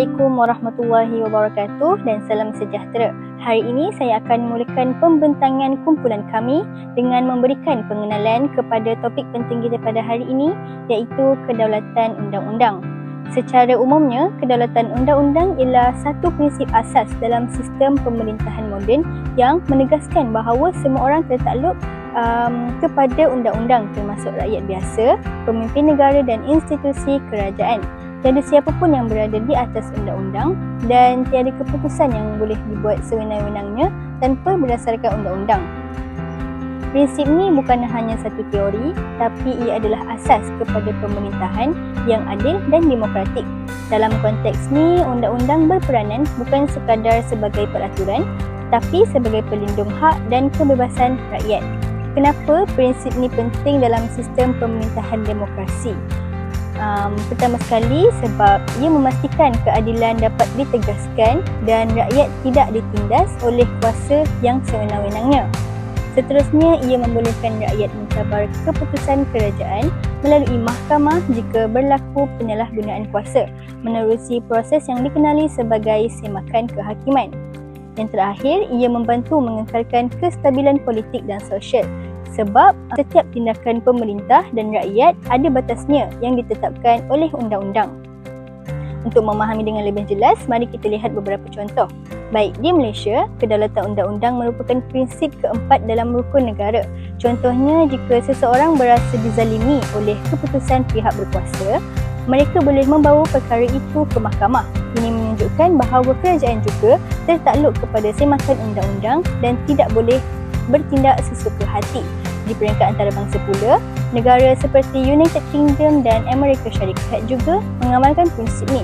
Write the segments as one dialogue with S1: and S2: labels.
S1: Assalamualaikum warahmatullahi wabarakatuh dan salam sejahtera. Hari ini saya akan memulakan pembentangan kumpulan kami dengan memberikan pengenalan kepada topik penting kita pada hari ini iaitu kedaulatan undang-undang. Secara umumnya, kedaulatan undang-undang ialah satu prinsip asas dalam sistem pemerintahan moden yang menegaskan bahawa semua orang tertakluk um, kepada undang-undang termasuk rakyat biasa, pemimpin negara dan institusi kerajaan. Tiada siapa pun yang berada di atas undang-undang dan tiada keputusan yang boleh dibuat sewenang-wenangnya tanpa berdasarkan undang-undang. Prinsip ini bukan hanya satu teori tapi ia adalah asas kepada pemerintahan yang adil dan demokratik. Dalam konteks ni, undang-undang berperanan bukan sekadar sebagai peraturan tapi sebagai pelindung hak dan kebebasan rakyat. Kenapa prinsip ini penting dalam sistem pemerintahan demokrasi? Um, pertama sekali sebab ia memastikan keadilan dapat ditegaskan dan rakyat tidak ditindas oleh kuasa yang sewenang-wenangnya. Seterusnya, ia membolehkan rakyat mencabar keputusan kerajaan melalui mahkamah jika berlaku penyalahgunaan kuasa menerusi proses yang dikenali sebagai semakan kehakiman. Yang terakhir, ia membantu mengekalkan kestabilan politik dan sosial sebab setiap tindakan pemerintah dan rakyat ada batasnya yang ditetapkan oleh undang-undang. Untuk memahami dengan lebih jelas, mari kita lihat beberapa contoh. Baik, di Malaysia, kedaulatan undang-undang merupakan prinsip keempat dalam rukun negara. Contohnya, jika seseorang berasa dizalimi oleh keputusan pihak berkuasa, mereka boleh membawa perkara itu ke mahkamah. Ini menunjukkan bahawa kerajaan juga tertakluk kepada semakan undang-undang dan tidak boleh bertindak sesuka hati. Di peringkat antarabangsa pula, negara seperti United Kingdom dan Amerika Syarikat juga mengamalkan prinsip ini.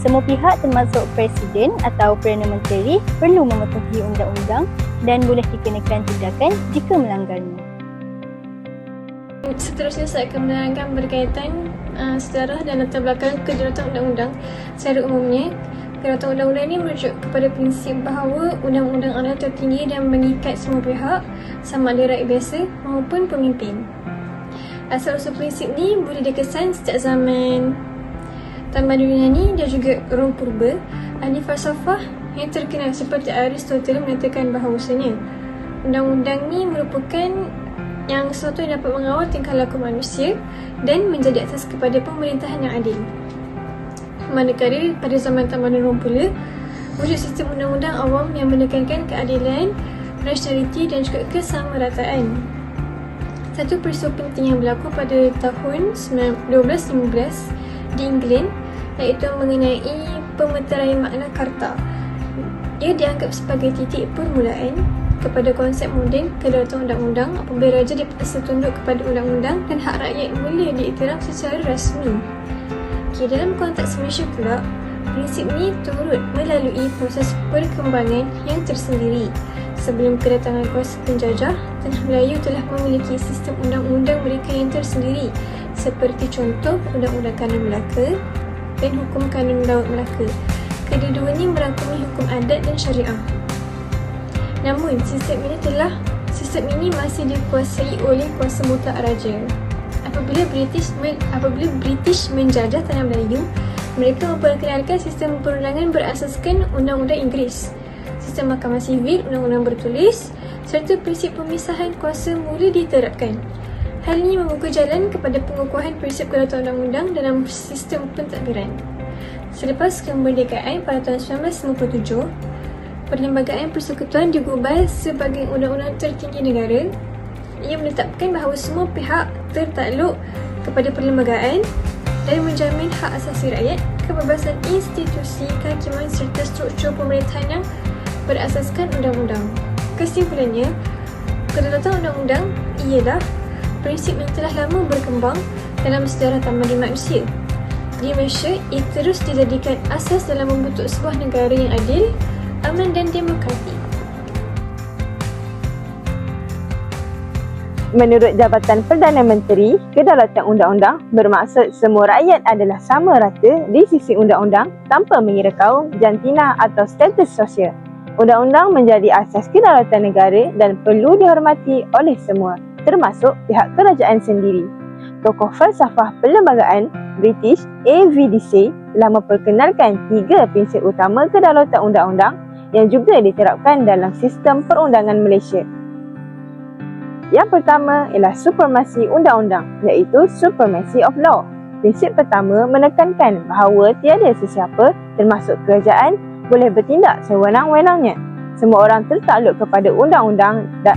S1: Semua pihak termasuk Presiden atau Perdana Menteri perlu mematuhi undang-undang dan boleh dikenakan tindakan jika melanggarnya.
S2: Seterusnya saya akan menerangkan berkaitan uh, sejarah dan latar belakang kedaulatan undang-undang secara umumnya Kedaulatan undang-undang ini merujuk kepada prinsip bahawa undang-undang adalah tertinggi dan mengikat semua pihak sama ada rakyat biasa maupun pemimpin. Asal-usul prinsip ini boleh dikesan sejak zaman Taman Yunani dan juga Rom Purba. Ahli falsafah yang terkenal seperti Aristotle menyatakan bahawasanya undang-undang ini merupakan yang sesuatu yang dapat mengawal tingkah laku manusia dan menjadi asas kepada pemerintahan yang adil manakala pada zaman Taman Rum pula wujud sistem undang-undang awam yang menekankan keadilan, rationality dan juga kesamarataan. Satu peristiwa penting yang berlaku pada tahun 1215 di England iaitu mengenai pemeteraian makna karta. Ia dianggap sebagai titik permulaan kepada konsep moden kedaulatan undang-undang apabila raja dipaksa tunduk kepada undang-undang dan hak rakyat boleh diiktiraf secara rasmi. Okay, dalam konteks Malaysia pula, prinsip ini turut melalui proses perkembangan yang tersendiri. Sebelum kedatangan kuasa penjajah, Tanah Melayu telah memiliki sistem undang-undang mereka yang tersendiri seperti contoh Undang-Undang Kanun Melaka dan Hukum Kanun Laut Melaka. Kedua-duanya merangkumi hukum adat dan syariah. Namun, sistem ini telah sistem ini masih dikuasai oleh kuasa mutlak raja apabila British men, apabila British menjajah tanah Melayu, mereka memperkenalkan sistem perundangan berasaskan Undang-Undang Inggeris, sistem mahkamah sivil, undang-undang bertulis serta prinsip pemisahan kuasa mula diterapkan. Hal ini membuka jalan kepada pengukuhan prinsip kedaulatan undang-undang dalam sistem pentadbiran. Selepas kemerdekaan pada tahun 1997, Perlembagaan Persekutuan digubal sebagai undang-undang tertinggi negara ia menetapkan bahawa semua pihak tertakluk kepada perlembagaan dan menjamin hak asasi rakyat, kebebasan institusi, kehakiman serta struktur pemerintahan yang berasaskan undang-undang. Kesimpulannya, kedaulatan undang-undang ialah prinsip yang telah lama berkembang dalam sejarah tamadun manusia. Di Malaysia, ia terus dijadikan asas dalam membentuk sebuah negara yang adil, aman dan demokratik.
S3: Menurut Jabatan Perdana Menteri, kedaulatan undang-undang bermaksud semua rakyat adalah sama rata di sisi undang-undang tanpa mengira kaum, jantina atau status sosial. Undang-undang menjadi asas kedaulatan negara dan perlu dihormati oleh semua, termasuk pihak kerajaan sendiri. tokoh falsafah perlembagaan British AVDC telah memperkenalkan tiga prinsip utama kedaulatan undang-undang yang juga diterapkan dalam sistem perundangan Malaysia. Yang pertama ialah supremasi undang-undang iaitu supremacy of law. Prinsip pertama menekankan bahawa tiada sesiapa termasuk kerajaan boleh bertindak sewenang-wenangnya. Semua orang tertakluk kepada undang-undang dan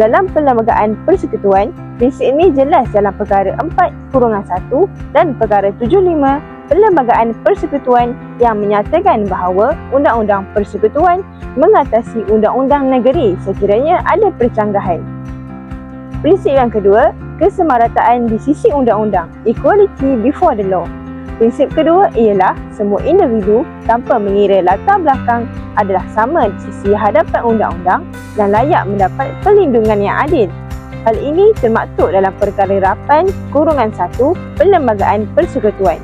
S3: dalam perlembagaan persekutuan, prinsip ini jelas dalam perkara 4 kurungan 1 dan perkara 75 perlembagaan persekutuan yang menyatakan bahawa undang-undang persekutuan mengatasi undang-undang negeri sekiranya ada percanggahan. Prinsip yang kedua, kesemarataan di sisi undang-undang, equality before the law. Prinsip kedua ialah semua individu tanpa mengira latar belakang adalah sama di sisi hadapan undang-undang dan layak mendapat perlindungan yang adil. Hal ini termaktub dalam perkara 8 kurungan 1 Perlembagaan Persekutuan.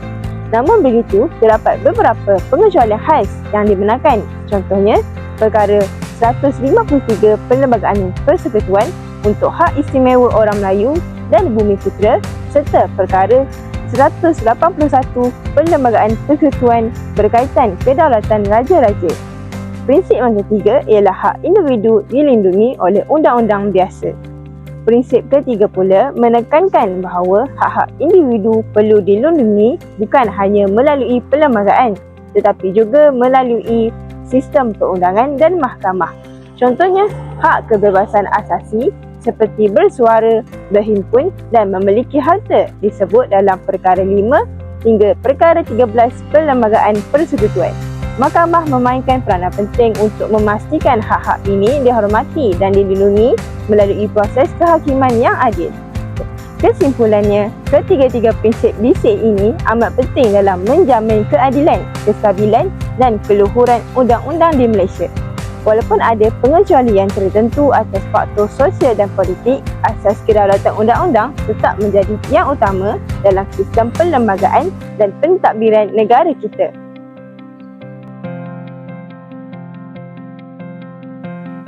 S3: Namun begitu, terdapat beberapa pengecualian khas yang dibenarkan. Contohnya, perkara 153 Perlembagaan Persekutuan untuk hak istimewa orang Melayu dan bumi putera serta perkara 181 Perlembagaan Persekutuan berkaitan kedaulatan raja-raja. Prinsip yang ketiga ialah hak individu dilindungi oleh undang-undang biasa. Prinsip ketiga pula menekankan bahawa hak-hak individu perlu dilindungi bukan hanya melalui perlembagaan tetapi juga melalui sistem perundangan dan mahkamah. Contohnya, hak kebebasan asasi seperti bersuara, berhimpun dan memiliki harta disebut dalam perkara 5 hingga perkara 13 Perlembagaan Persekutuan. Mahkamah memainkan peranan penting untuk memastikan hak-hak ini dihormati dan dilindungi melalui proses kehakiman yang adil. Kesimpulannya, ketiga-tiga prinsip DC ini amat penting dalam menjamin keadilan, kestabilan dan keluhuran undang-undang di Malaysia. Walaupun ada pengecualian tertentu atas faktor sosial dan politik, asas kedaulatan undang-undang tetap menjadi yang utama dalam sistem perlembagaan dan pentadbiran negara kita.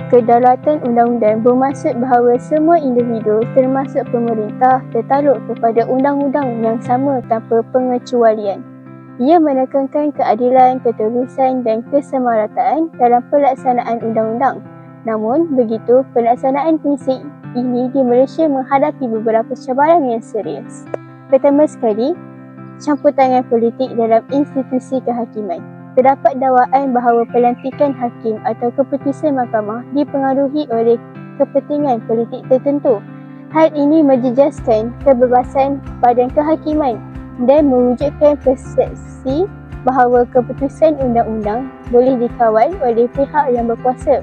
S4: Kedaulatan undang-undang bermaksud bahawa semua individu termasuk pemerintah tertakluk kepada undang-undang yang sama tanpa pengecualian. Ia menekankan keadilan, keterusan dan kesemarataan dalam pelaksanaan undang-undang. Namun, begitu pelaksanaan prinsip ini di Malaysia menghadapi beberapa cabaran yang serius. Pertama sekali, campur tangan politik dalam institusi kehakiman. Terdapat dakwaan bahawa pelantikan hakim atau keputusan mahkamah dipengaruhi oleh kepentingan politik tertentu. Hal ini menjejaskan kebebasan badan kehakiman dan mewujudkan persepsi bahawa keputusan undang-undang boleh dikawal oleh pihak yang berkuasa.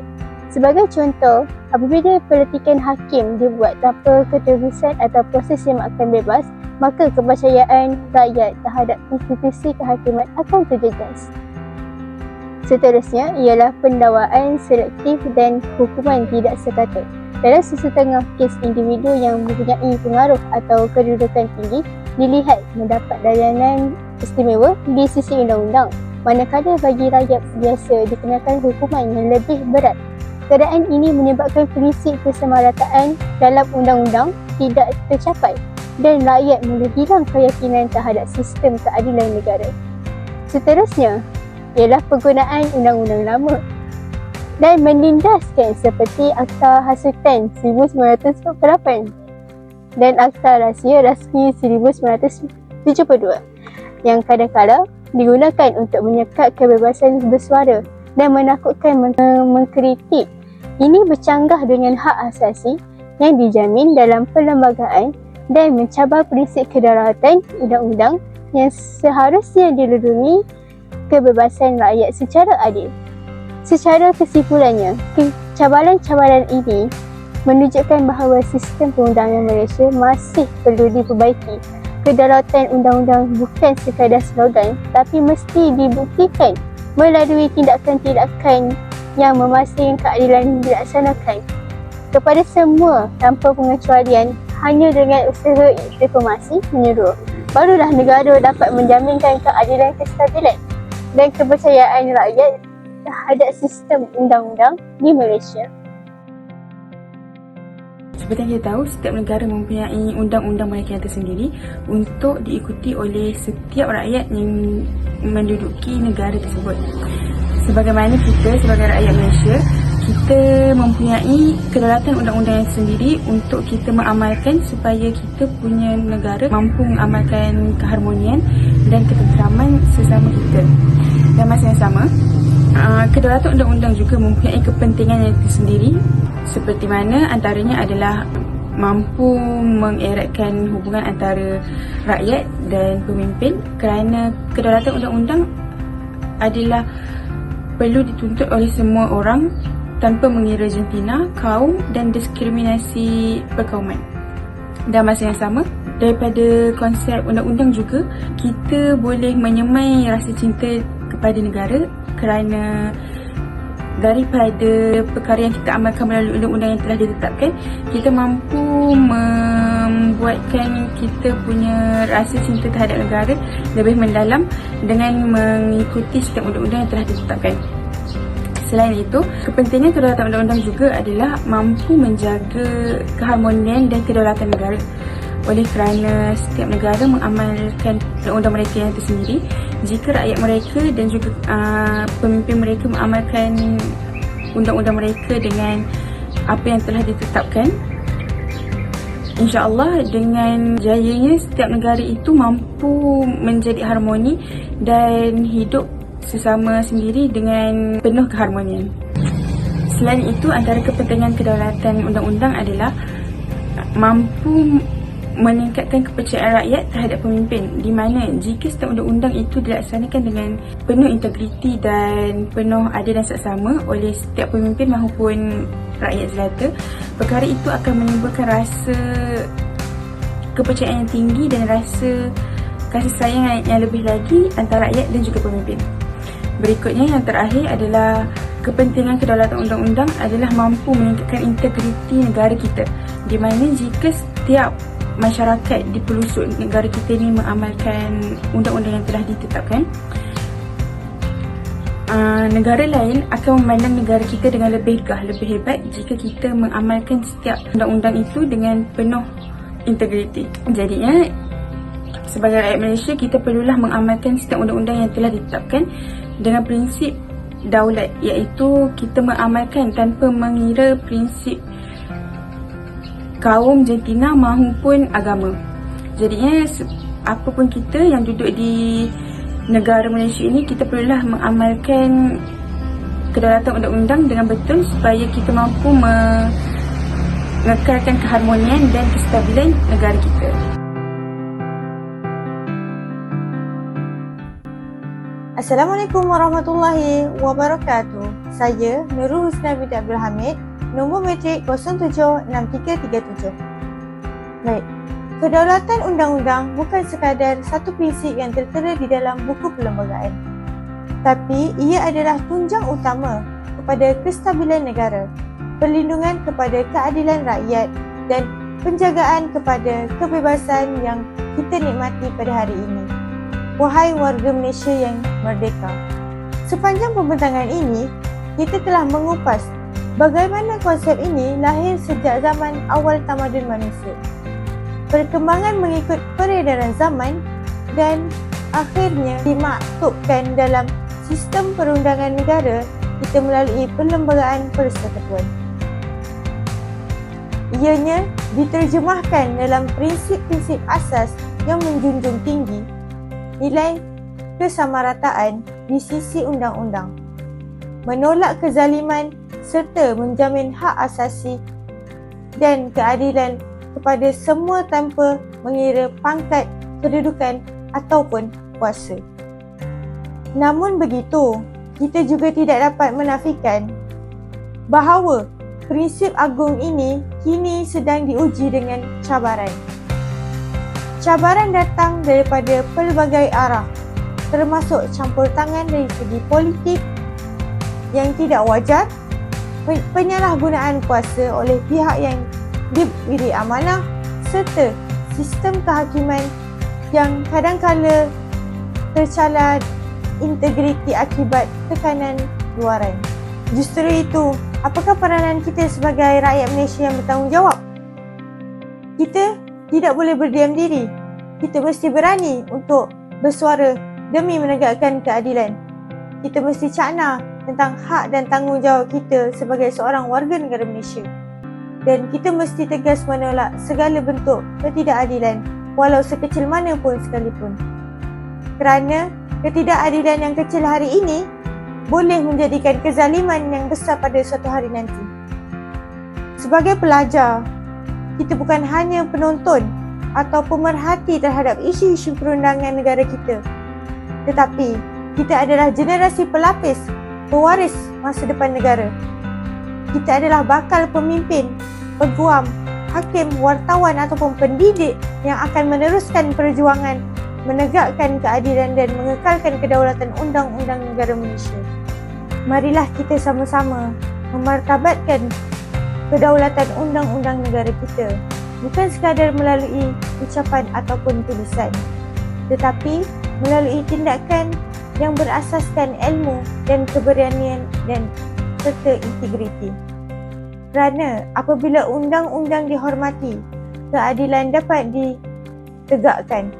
S4: Sebagai contoh, apabila pelantikan hakim dibuat tanpa keterusan atau proses yang akan bebas, maka kepercayaan rakyat terhadap institusi kehakiman akan terjejas. Seterusnya ialah pendakwaan selektif dan hukuman tidak sekata. Dalam sesetengah kes individu yang mempunyai pengaruh atau kedudukan tinggi, dilihat mendapat layanan istimewa di sisi undang-undang manakala bagi rakyat biasa dikenakan hukuman yang lebih berat. Keadaan ini menyebabkan prinsip kesemarataan dalam undang-undang tidak tercapai dan rakyat mula hilang keyakinan terhadap sistem keadilan negara. Seterusnya ialah penggunaan undang-undang lama dan menindaskan seperti Akta Hasutan 1948 dan Akta Rahsia Rasmi 1972 yang kadang-kadang digunakan untuk menyekat kebebasan bersuara dan menakutkan meng- mengkritik. Ini bercanggah dengan hak asasi yang dijamin dalam perlembagaan dan mencabar prinsip kedaulatan undang-undang yang seharusnya dilindungi kebebasan rakyat secara adil. Secara kesimpulannya, cabaran-cabaran ini menunjukkan bahawa sistem perundangan Malaysia masih perlu diperbaiki. Kedaulatan undang-undang bukan sekadar slogan tapi mesti dibuktikan melalui tindakan-tindakan yang memastikan keadilan dilaksanakan. Kepada semua tanpa pengecualian hanya dengan usaha reformasi menyeluruh, barulah negara dapat menjaminkan keadilan kestabilan dan kepercayaan rakyat terhadap sistem undang-undang di Malaysia.
S5: Seperti yang kita tahu, setiap negara mempunyai undang-undang mereka yang tersendiri untuk diikuti oleh setiap rakyat yang menduduki negara tersebut. Sebagaimana kita sebagai rakyat Malaysia, kita mempunyai kedaulatan undang-undang yang sendiri untuk kita mengamalkan supaya kita punya negara mampu mengamalkan keharmonian dan ketenteraman sesama kita. Dan masa yang sama, uh, kedaulatan undang-undang juga mempunyai kepentingan yang tersendiri seperti mana antaranya adalah mampu mengeratkan hubungan antara rakyat dan pemimpin kerana kedaulatan undang-undang adalah perlu dituntut oleh semua orang tanpa mengira jentina, kaum dan diskriminasi perkauman. Dan masa yang sama, daripada konsep undang-undang juga, kita boleh menyemai rasa cinta kepada negara kerana daripada perkara yang kita amalkan melalui undang-undang yang telah ditetapkan, kita mampu membuatkan kita punya rasa cinta terhadap negara lebih mendalam dengan mengikuti setiap undang-undang yang telah ditetapkan. Selain itu, kepentingan kedaulatan undang-undang juga adalah mampu menjaga keharmonian dan kedaulatan negara. Oleh kerana setiap negara mengamalkan undang-undang mereka yang tersendiri, jika rakyat mereka dan juga uh, pemimpin mereka mengamalkan undang-undang mereka dengan apa yang telah ditetapkan, InsyaAllah dengan jayanya setiap negara itu mampu menjadi harmoni dan hidup sesama sendiri dengan penuh keharmonian. Selain itu, antara kepentingan kedaulatan undang-undang adalah mampu meningkatkan kepercayaan rakyat terhadap pemimpin di mana jika setiap undang-undang itu dilaksanakan dengan penuh integriti dan penuh adil dan seksama oleh setiap pemimpin maupun rakyat jelata perkara itu akan menimbulkan rasa kepercayaan yang tinggi dan rasa kasih sayang yang lebih lagi antara rakyat dan juga pemimpin. Berikutnya yang terakhir adalah kepentingan kedaulatan undang-undang adalah mampu meningkatkan integriti negara kita. Di mana jika setiap masyarakat di pelosok negara kita ini mengamalkan undang-undang yang telah ditetapkan, Uh, negara lain akan memandang negara kita dengan lebih gah, lebih hebat jika kita mengamalkan setiap undang-undang itu dengan penuh integriti. Jadinya, sebagai rakyat Malaysia, kita perlulah mengamalkan setiap undang-undang yang telah ditetapkan dengan prinsip daulat iaitu kita mengamalkan tanpa mengira prinsip kaum jantina maupun agama. Jadinya apapun kita yang duduk di negara Malaysia ini kita perlulah mengamalkan kedaulatan undang-undang dengan betul supaya kita mampu mengekalkan keharmonian dan kestabilan negara kita.
S6: Assalamualaikum warahmatullahi wabarakatuh. Saya Nurul Husna binti Abdul Hamid, nombor metrik 076337. Baik, kedaulatan undang-undang bukan sekadar satu prinsip yang tertera di dalam buku perlembagaan. Tapi ia adalah tunjang utama kepada kestabilan negara, perlindungan kepada keadilan rakyat dan penjagaan kepada kebebasan yang kita nikmati pada hari ini wahai warga Malaysia yang merdeka. Sepanjang pembentangan ini, kita telah mengupas bagaimana konsep ini lahir sejak zaman awal tamadun manusia. Perkembangan mengikut peredaran zaman dan akhirnya dimaktubkan dalam sistem perundangan negara kita melalui perlembagaan persekutuan. Ianya diterjemahkan dalam prinsip-prinsip asas yang menjunjung tinggi nilai kesamarataan di sisi undang-undang, menolak kezaliman serta menjamin hak asasi dan keadilan kepada semua tanpa mengira pangkat, kedudukan ataupun kuasa. Namun begitu, kita juga tidak dapat menafikan bahawa prinsip agung ini kini sedang diuji dengan cabaran. Cabaran datang daripada pelbagai arah termasuk campur tangan dari segi politik yang tidak wajar, penyalahgunaan kuasa oleh pihak yang diberi amanah serta sistem kehakiman yang kadangkala tercala integriti akibat tekanan luaran. Justru itu, apakah peranan kita sebagai rakyat Malaysia yang bertanggungjawab kita tidak boleh berdiam diri. Kita mesti berani untuk bersuara demi menegakkan keadilan. Kita mesti cakna tentang hak dan tanggungjawab kita sebagai seorang warga negara Malaysia. Dan kita mesti tegas menolak segala bentuk ketidakadilan walau sekecil mana pun sekalipun. Kerana ketidakadilan yang kecil hari ini boleh menjadikan kezaliman yang besar pada suatu hari nanti. Sebagai pelajar, kita bukan hanya penonton atau pemerhati terhadap isu-isu perundangan negara kita. Tetapi, kita adalah generasi pelapis, pewaris masa depan negara. Kita adalah bakal pemimpin, peguam, hakim, wartawan ataupun pendidik yang akan meneruskan perjuangan menegakkan keadilan dan mengekalkan kedaulatan undang-undang negara Malaysia. Marilah kita sama-sama memartabatkan kedaulatan undang-undang negara kita bukan sekadar melalui ucapan ataupun tulisan tetapi melalui tindakan yang berasaskan ilmu dan keberanian dan serta integriti. Kerana apabila undang-undang dihormati, keadilan dapat ditegakkan.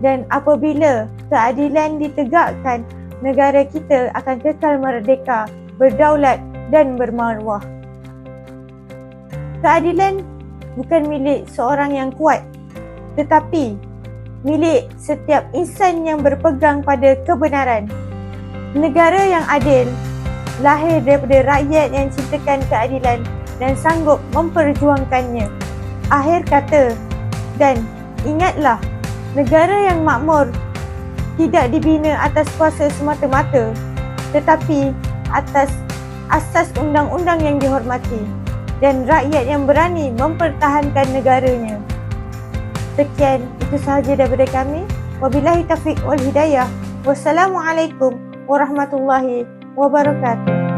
S6: Dan apabila keadilan ditegakkan, negara kita akan kekal merdeka, berdaulat dan bermaruah. Keadilan bukan milik seorang yang kuat, tetapi milik setiap insan yang berpegang pada kebenaran. Negara yang adil lahir daripada rakyat yang cintakan keadilan dan sanggup memperjuangkannya. Akhir kata, dan ingatlah, negara yang makmur tidak dibina atas kuasa semata-mata, tetapi atas asas undang-undang yang dihormati dan rakyat yang berani mempertahankan negaranya. Sekian, itu sahaja daripada kami. Wabillahi taufiq wal hidayah. Wassalamualaikum warahmatullahi wabarakatuh.